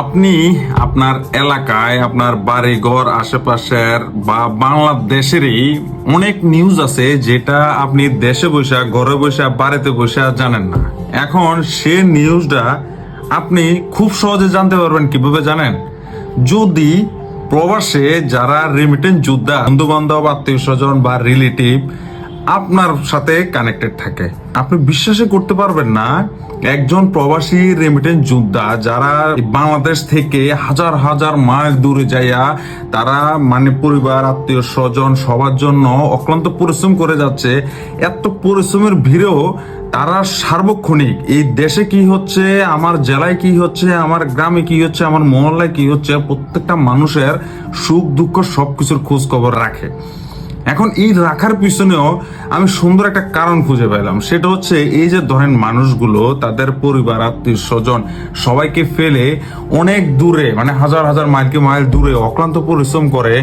আপনি আপনার এলাকায়, আপনার বাড়ি ঘর আশেপাশের বা বাংলাদেশেরই অনেক নিউজ আছে যেটা আপনি দেশে বসে, ঘরে বসে, বাড়িতে বসে জানেন না। এখন সে নিউজটা আপনি খুব সহজে জানতে পারবেন কীভাবে জানেন? যদি প্রবাসে যারা রেমিটেন্স যোদ্ধা বন্ধু বান্ধব আত্মীয় স্বজন বা রিলেটিভ আপনার সাথে কানেক্টেড থাকে। আপনি বিশ্বাসই করতে পারবেন না, একজন প্রবাসী রেমিটেন্স যোদ্ধা যারা বাংলাদেশ থেকে হাজার হাজার মাইল দূরে যাইয়া তারা মানে পরিবার, আত্মীয় স্বজন সবার জন্য অক্লান্ত পরিশ্রম করে যাচ্ছে, এত পরিশ্রমের ভিড়েও তারা সার্বক্ষণিক এই দেশে কি হচ্ছে, আমার জেলায় কি হচ্ছে, আমার গ্রামে কি হচ্ছে, আমার মহল্লায় কি হচ্ছে, প্রত্যেকটা মানুষের সুখ দুঃখ সবকিছুর খোঁজ খবর রাখে। এখন এই রাখার পিছনেও আমি সুন্দর একটা কারণ খুঁজে পেলাম। সেটা হচ্ছে এই যে ধরেন মানুষগুলো, তাদের পরিবার, আত্মীয় স্বজন, সবাইকে ফেলে অনেক দূরে মানে হাজার হাজার মাইলকে মাইল দূরে অক্লান্ত পরিশ্রম করে,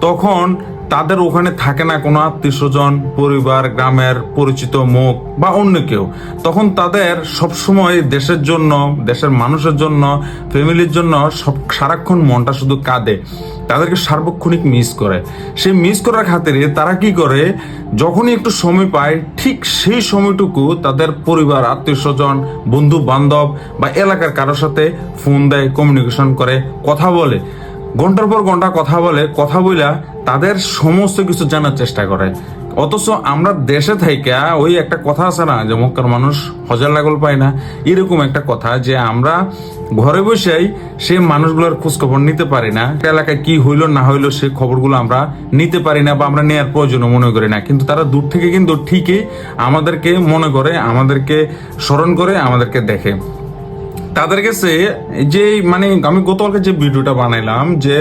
তখন তাদের ওখানে থাকে না কোনো আত্মীয় স্বজন পরিবার, গ্রামের পরিচিত মুখ বা অন্য কেউ। তখন তাদের সবসময় দেশের জন্য, দেশের মানুষের জন্য, ফ্যামিলির জন্য সব সারাক্ষণ মনটা শুধু কাঁদে। তাদেরকে সার্বক্ষণিক মিস করে। সেই মিস করার খাতিরে তারা কি করে? যখনই একটু সময় পায়, ঠিক সেই সময়টুকু তাদের পরিবার আত্মীয় স্বজন বন্ধু বান্ধব বা এলাকার কারোর সাথে ফোন দেয় কমিউনিকেশন করে, কথা বলে। ঘণ্টার পর ঘণ্টা কথা বলে, কথা বইলা তাদের সমস্ত কিছু জানার চেষ্টা করে। অথচ আমরা দেশে থেকে ওই একটা কথা আছে না, যে মক্কার মানুষ হজার লাগল পায় না, এরকম একটা কথা যে আমরা ঘরে বসেই সেই মানুষগুলোর খোঁজ খবর নিতে পারি না এলাকায় কি হইল না হইল সে খবরগুলো আমরা নিতে পারি না বা আমরা নেওয়ার প্রয়োজন মনে করি না। কিন্তু তারা দূর থেকে কিন্তু ঠিকই আমাদেরকে মনে করে, আমাদেরকে স্মরণ করে, আমাদেরকে দেখে। তাদের কাছে যে মানে আমি গতকালকে যে ভিডিওটা বানাইলাম যে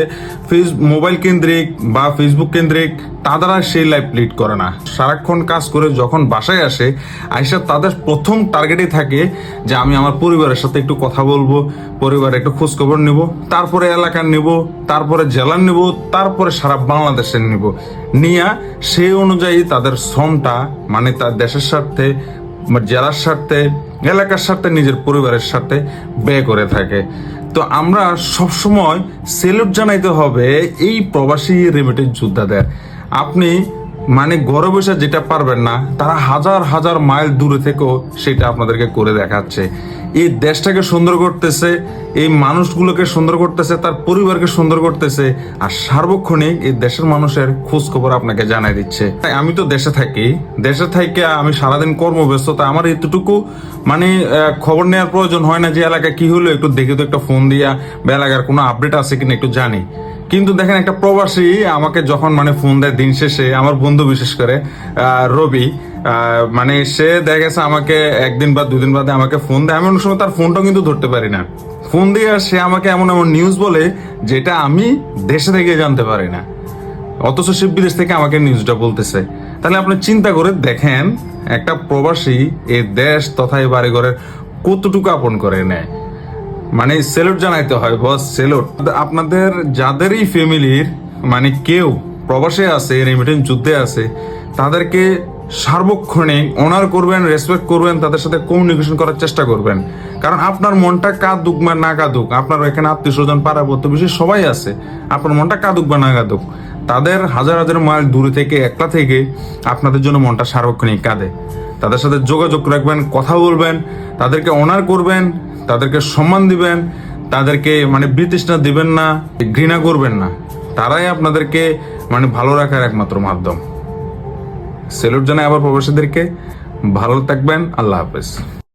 ফেস, মোবাইল কেন্দ্রিক বা ফেসবুক কেন্দ্রিক, তারা সেই লাইফ লিড করে না। সারাক্ষণ কাজ করে যখন বাসায় আসে, আইসা তাদের প্রথম টার্গেটই থাকে যে আমি আমার পরিবারের সাথে একটু কথা বলব, পরিবারের একটু খোঁজখবর নেব, তারপরে এলাকার নেব, তারপরে জেলার নেব, তারপরে সারা বাংলাদেশের নেব। নিয়ে সেই অনুযায়ী তাদের শ্রমটা মানে তার দেশের স্বার্থে জেলার স্বার্থে এলাকার সাথে, নিজের পরিবারের সাথে ব্যয় করে থাকে। তো আমরা সবসময় সেলুট জানাইতে হবে এই প্রবাসী রেমিটেন্স যোদ্ধাদের। আপনি মানে ঘরে বসে যেটা পারবেন না, তারা হাজার হাজার মাইল দূরে থেকেও সেটা আপনাদেরকে করে দেখাচ্ছে। এই দেশটাকে সুন্দর করতেছে, এই মানুষগুলোকে সুন্দর করতেছে, তার পরিবারকে সুন্দর করতেছে, আর সার্বক্ষণিক এই দেশের মানুষের খোঁজ খবর আপনাকে জানাই দিচ্ছে। তাই আমি তো দেশে থাকি, দেশে থেকে আমি সারাদিন কর্মব্যস্ততা, আমার এতটুকু মানে খবর নেওয়ার প্রয়োজন হয় না যে এলাকায় কি হলো, একটু দেখে তো একটা ফোন দিয়া, বা এলাকার কোনো আপডেট আছে কিনা একটু জানি। কিন্তু দেখেন একটা প্রবাসী আমাকে যখন মানে ফোন দেয় দিন শেষে, আমার বন্ধু বিশেষ করে রবি মানে সে দেখা গেছে আমাকে একদিন বা দুদিন বাদে আমাকে ফোন দেয়। অনেক সময় তার ফোনটাও কিন্তু ধরতে পারি না। ফোন দিয়ে সে আমাকে এমন এমন নিউজ বলে যেটা আমি দেশে থেকে জানতে পারি না। অথচ সে বিদেশ থেকে আমাকে নিউজটা বলতেছে। তাহলে আপনি চিন্তা করে দেখেন, একটা প্রবাসী এই দেশ তথা এই বাড়িঘরের কতটুকু আপন করে নেয়। মানে সেলুট জানাইতে হয়, বস সেলুট। আপনাদের যাদেরই ফ্যামিলির মানে কেউ প্রবাসে আছে, রেমিটেন্স যুদ্ধে আছে, তাদেরকে সার্বক্ষণিক অনার করবেন রেসপেক্ট করবেন, তাদের সাথে কমিউনিকেশন করার চেষ্টা করবেন। কারণ আপনার মনটা কাঁদুক বা না কাঁদুক, আপনার এখানে আত্মীয় স্বজন পাড়া প্রতিবেশী সবাই আছে, আপনার মনটা কাঁদুক বা না কাঁদুক, তাদের হাজার হাজার মাইল দূরে থেকে, একলা থেকে আপনাদের জন্য মনটা সার্বক্ষণিক কাঁদে। তাদের সাথে যোগাযোগ রাখবেন, কথা বলবেন, তাদেরকে অনার করবেন তাদেরকে সম্মান দিবেন, তাদেরকে মানে বিতৃষ্ণা দিবেন না, ঘৃণা করবেন না। তারাই আপনাদেরকে মানে ভালো রাখার একমাত্র মাধ্যম। সেলুট জানাই আবার প্রবাসীদেরকে। ভালো থাকবেন, আল্লাহ হাফেজ।